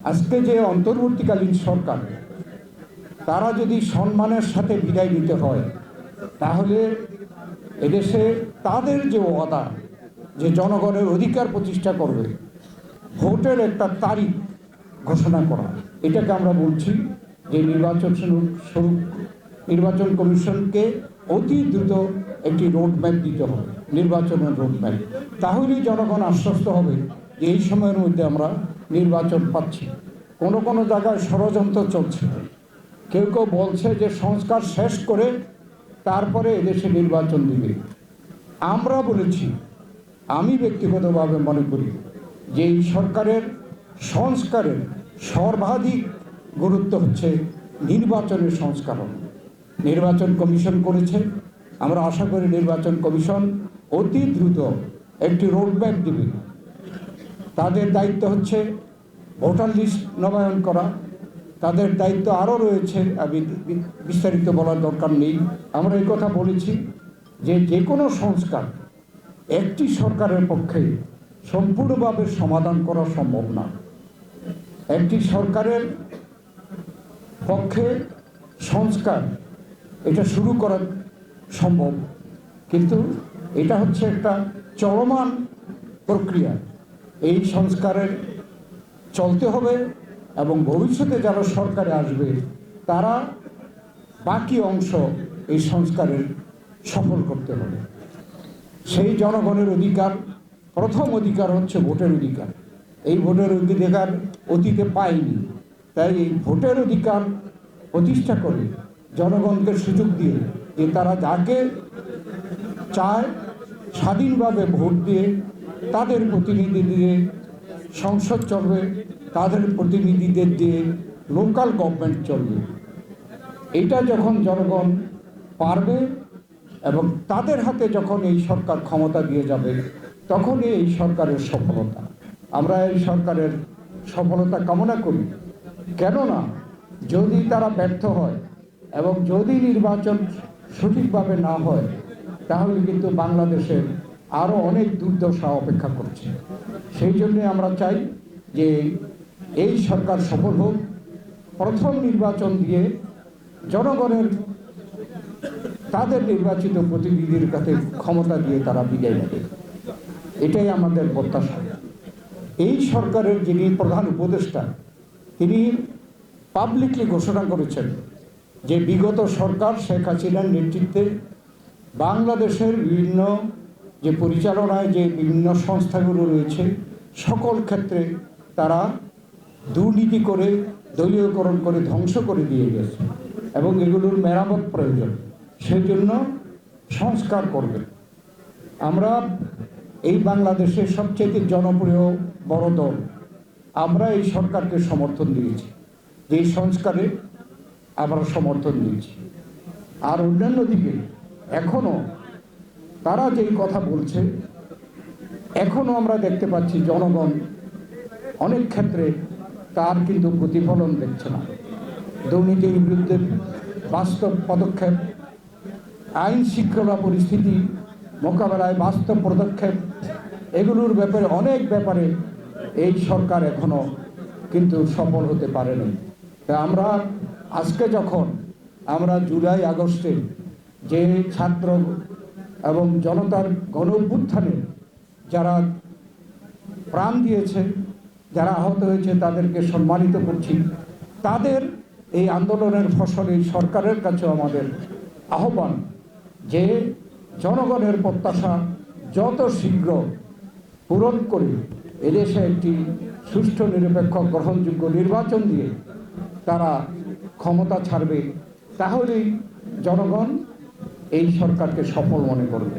আজকে যে অন্তর্বর্তীকালীন সরকার, তারা যদি সম্মানের সাথে বিদায় নিতে হয়, তাহলে এদেশে তাদের যে ওয়াদা, যে জনগণের অধিকার প্রতিষ্ঠা করবে, ভোটের একটা তারিখ ঘোষণা করা, এটাকে আমরা বলছি যে নির্বাচন স্বরূপ নির্বাচন কমিশনকে অতি দ্রুত একটি রোডম্যাপ দিতে হবে, নির্বাচনের রোডম্যাপ তাহলেই জনগণ আশ্বস্ত হবে যে এই সময়ের মধ্যে আমরা নির্বাচন পাচ্ছি। কোনো কোনো জায়গায় ষড়যন্ত্র চলছে। কেউ কেউ বলছে যে সংস্কার শেষ করে তারপরে এদেশে নির্বাচন দিবে। আমরা বলেছি, আমি ব্যক্তিগতভাবে মনে করি যে এই সরকারের সংস্কারের সর্বাধিক গুরুত্ব হচ্ছে নির্বাচনের সংস্কারণ। নির্বাচন কমিশন করেছে। আমরা আশা করি নির্বাচন কমিশন অতি দ্রুত একটি রোডম্যাপ দেবে। তাদের দায়িত্ব হচ্ছে ভোটার লিস্ট নবায়ন করা। তাদের দায়িত্ব আরও রয়েছে, আমি বিস্তারিত বলার দরকার নেই। আমরা এই কথা বলেছি যে যে কোনো সংস্কার একটি সরকারের পক্ষে সম্পূর্ণভাবে সমাধান করা সম্ভব না। একটি সরকারের পক্ষে সংস্কার এটা শুরু করা সম্ভব। কিন্তু এটা হচ্ছে একটা চলমান প্রক্রিয়া। এই সংস্কারের চলতে হবে এবং ভবিষ্যতে যারা সরকারে আসবে, তারা বাকি অংশ এই সংস্কারের সফল করতে হবে। সেই জনগণের অধিকার, প্রথম অধিকার হচ্ছে ভোটের অধিকার। এই ভোটের অধিকার অতীতে পায়নি তাই এই ভোটের অধিকার প্রতিষ্ঠা করে জনগণকে সুযোগ দিয়ে যে তারা যাকে চায়, স্বাধীনভাবে ভোট দিয়ে তাদের প্রতিনিধি দিয়ে সংসদ চলবে, তাদের প্রতিনিধিদের দিয়ে লোকাল গভর্নমেন্ট চলবে। এটা যখন জনগণ পারবে এবং তাদের হাতে যখন এই সরকার ক্ষমতা দিয়ে যাবে, তখনই এই সরকারের সফলতা। আমরা এই সরকারের সফলতা কামনা করি। কেননা, যদি তারা ব্যর্থ হয় এবং যদি নির্বাচন সঠিকভাবে না হয়, তাহলে কিন্তু বাংলাদেশের আরও অনেক দুর্দশা অপেক্ষা করছে। সেই জন্যে আমরা চাই যে এই সরকার সফল হোক, প্রথম নির্বাচন দিয়ে জনগণের, তাদের নির্বাচিত প্রতিনিধির কাছে ক্ষমতা দিয়ে তারা বিদায় নেবে। এটাই আমাদের প্রত্যাশা। এই সরকারের যিনি প্রধান উপদেষ্টা, তিনি পাবলিকলি ঘোষণা করেছেন যে বিগত সরকার শেখ হাসিনার নেতৃত্বে বাংলাদেশের বিভিন্ন যে পরিচালনায় যে বিভিন্ন সংস্থাগুলো রয়েছে, সকল ক্ষেত্রে তারা দুর্নীতি করে, দলীয়করণ করে ধ্বংস করে দিয়ে গেছে এবং এগুলোর মেরামত প্রয়োজন। সেজন্য সংস্কার করবে। আমরা এই বাংলাদেশের সবচেয়ে জনপ্রিয় বড় দল। আমরা এই সরকারকে সমর্থন দিয়েছি। যে সংস্কারে আমরা সমর্থন দিয়েছি। আর অন্যান্য দিকে এখনও তারা যেই কথা বলছে এখনও আমরা দেখতে পাচ্ছি জনগণ অনেক ক্ষেত্রে তার কিন্তু প্রতিফলন দেখছে না। দুর্নীতির বিরুদ্ধে বাস্তব পদক্ষেপ, আইন শৃঙ্খলা পরিস্থিতি, মোকাবেলায় বাস্তব পদক্ষেপ, এগুলোর ব্যাপারে অনেক ব্যাপারে এই সরকার এখনও কিন্তু সফল হতে পারেনি। তা আমরা আজকে যখন, আমরা জুলাই আগস্টে যে ছাত্র এবং জনতার গণ অভ্যুত্থানে যারা প্রাণ দিয়েছে, যারা আহত হয়েছে, তাদেরকে সম্মানিত করছি। তাদের এই আন্দোলনের ফসলে সরকারের কাছে আমাদের আহ্বান যে জনগণের প্রত্যাশা যত শীঘ্র পূরণ করে এদেশে একটি সুষ্ঠু, নিরপেক্ষ, গ্রহণযোগ্য নির্বাচন দিয়ে তারা ক্ষমতা ছাড়বে, তাহলেই জনগণ এই সরকারকে সফল মনে করবে।